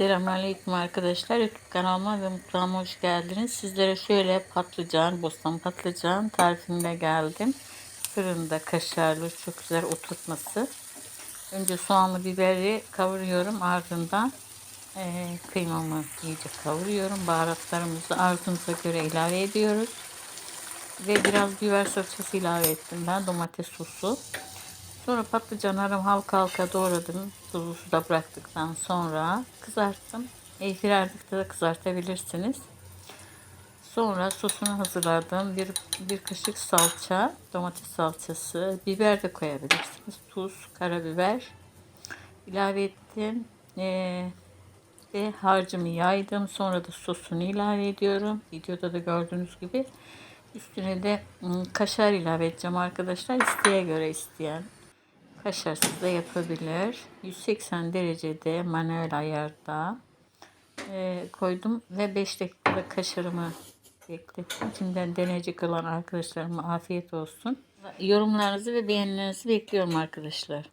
Selamünaleyküm arkadaşlar. YouTube kanalıma ve mutfağıma hoş geldiniz. Sizlere şöyle patlıcan, bostan patlıcan tarifimle geldim. Fırında kaşarlı çok güzel oturtması. Önce soğanlı biberi kavuruyorum. Ardından eee, kıymamı iyice kavuruyorum. Baharatlarımızı arzunuza göre ilave ediyoruz. Ve biraz biber salçası ilave ettim ben. Domates sosu. Sonra patlıcanlarımı halka halka doğradım. Tuzlu suda bıraktıktan sonra kızarttım. Airfryer'de de kızartabilirsiniz. Sonra sosunu hazırladım. Bir, bir kaşık salça, domates salçası, biber de koyabilirsiniz. Tuz, karabiber ilave ettim. Ee, ve harcımı yaydım. Sonra da sosunu ilave ediyorum. Videoda da gördüğünüz gibi. Üstüne de ım, kaşar ilave edeceğim arkadaşlar. İsteğe göre isteyen kaşarsız da yapabilir. 180 derecede manuel ayarda e, koydum ve 5 dakikada kaşarımı beklettim. Şimdiden deneyecek olan arkadaşlarıma afiyet olsun. Yorumlarınızı ve beğenilerinizi bekliyorum arkadaşlar.